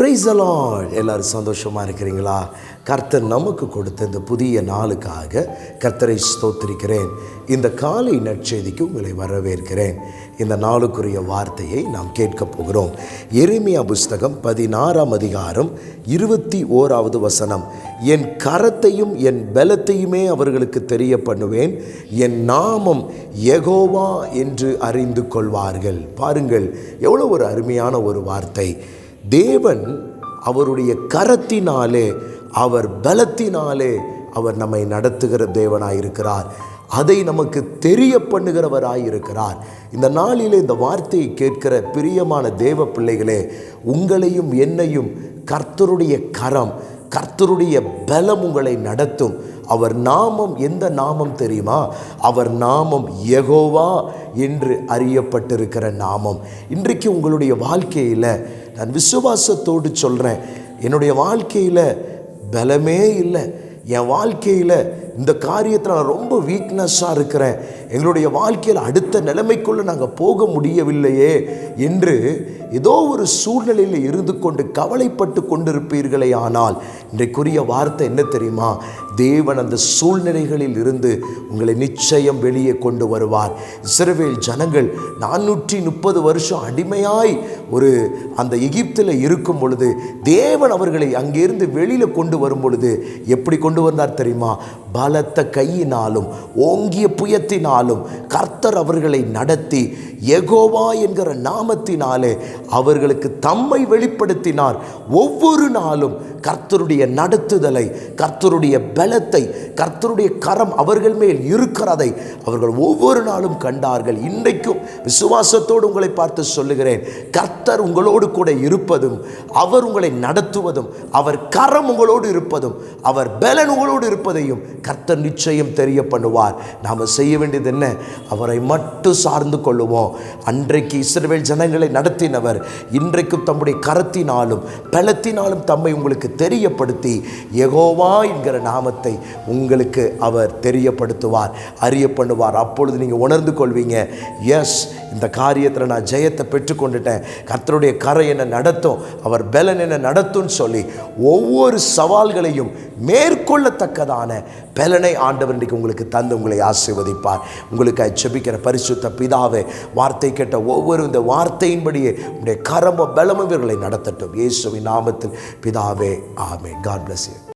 Price allot எல்லோரும் சந்தோஷமாக இருக்கிறீங்களா? கர்த்தர் நமக்கு கொடுத்த இந்த புதிய நாளுக்காக கர்த்தரை ஸ்தோத்திரிக்கிறேன். இந்த காலை நற்செய்திக்கு உங்களை வரவேற்கிறேன். இந்த நாளுக்குரிய வார்த்தையை நாம் கேட்கப் போகிறோம். எருமியா புஸ்தகம் பதினாறாம் அதிகாரம் இருபத்தி ஓராவது வசனம். என் கரத்தையும் என் பலத்தையுமே அவர்களுக்கு தெரிய பண்ணுவேன் என் நாமம் எகோவா என்று அறிந்து கொள்வார்கள். பாருங்கள் எவ்வளோ ஒரு அருமையான ஒரு வார்த்தை. தேவன் அவருடைய கரத்தினாலே அவர் பலத்தினாலே அவர் நம்மை நடத்துகிற தேவனாயிருக்கிறார். அதை நமக்கு தெரிய பண்ணுகிறவராயிருக்கிறார் இந்த நாளிலே இந்த வார்த்தையை கேட்கிற பிரியமான தேவ பிள்ளைகளே உங்களையும் என்னையும் கர்த்தருடைய கரம் கர்த்தருடைய பலம் உங்களை நடத்தும். அவர் நாமம் எந்த நாமம் தெரியுமா? அவர் நாமம் எகோவா என்று அறியப்பட்டிருக்கிற நாமம். இன்றைக்கு உங்களுடைய வாழ்க்கையில் நான் விசுவாசத்தோடு சொல்கிறேன் என்னுடைய வாழ்க்கையில் பலமே இல்லை. என் வாழ்க்கையில் இந்த காரியத்தில் நான் ரொம்ப வீக்னஸ்ஸாக இருக்கிறேன். எங்களுடைய வாழ்க்கையில் அடுத்த நிலைமைக்குள்ளே நாங்கள் போக முடியவில்லையே என்று ஏதோ ஒரு சூழ்நிலையில் இருந்து கொண்டு கவலைப்பட்டு கொண்டிருப்பீர்களே ஆனால் இன்றைக்குரிய வார்த்தை என்ன தெரியுமா? தேவன் அந்த சூழ்நிலைகளில் இருந்து உங்களை நிச்சயம் வெளியே கொண்டு வருவார். இஸ்ரவேல் ஜனங்கள் நானூற்றி முப்பது வருஷம் அடிமையாய் ஒரு அந்த எகிப்தில் இருக்கும் பொழுது தேவன் அவர்களை அங்கிருந்து வெளியில் கொண்டு வரும் பொழுது எப்படி கொண்டு வந்தார் தெரியுமா? பலத்த கையினாலும் ஓங்கிய புயத்தினாலும் கர்த்தர் அவர்களை நடத்தி எகோவா என்கிற நாமத்தினாலே அவர்களுக்கு தம்மை வெளிப்படுத்தினார். ஒவ்வொரு நாளும் கர்த்தருடைய நடத்துதலை கர்த்தருடைய பலத்தை கர்த்தருடைய கரம் அவர்கள் மேல் இருக்கிறதை அவர்கள் ஒவ்வொரு நாளும் கண்டார்கள். இன்றைக்கும் விசுவாசத்தோடு உங்களை பார்த்து சொல்லுகிறேன். கர்த்தர் உங்களோடு கூட இருப்பதும் அவர் உங்களை நடத்துவதும் அவர் கரம் உங்களோடு இருப்பதும் அவர் பலன் உங்களோடு இருப்பதையும் கர்த்தர் நிச்சயம் தெரிய பண்ணுவார் நாம் செய்ய வேண்டியது என்ன? அவரை மட்டும் சார்ந்து கொள்ளுவோம். அன்றைக்கு இஸ்ரவேல் ஜனங்களை நடத்தினவர் இன்றைக்கும் தம்முடைய கரத்தினாலும் பலத்தினாலும் தம்மை உங்களுக்கு தெரியப்படுத்தி எகோவா என்கிற நாமத்தை உங்களுக்கு அவர் தெரியப்படுத்துவார் அறிய பண்ணுவார் அப்பொழுது நீங்கள் உணர்ந்து கொள்வீங்க எஸ் இந்த காரியத்தில் நான் ஜெயத்தை பெற்றுக்கொண்டுட்டேன். கர்த்தருடைய கரை என்னை நடத்தும் அவர் பலன் என்ன நடத்தும்னு சொல்லி ஒவ்வொரு சவால்களையும் மேற்கொள்ளத்தக்கதான பலனை ஆண்டவர் இன்றைக்கு உங்களுக்கு தந்து உங்களை ஆசீர்வதிப்பார். உங்களுக்கு செபிக்கிற பரிசுத்த பிதாவே வார்த்தை கேட்ட ஒவ்வொரு இந்த வார்த்தையின்படியே உங்களுடைய கரம பலமும் இவர்களை நடத்தட்டும். இயேசுவின் நாமத்தில் பிதாவே ஆமே காட் பிளஸ் யூ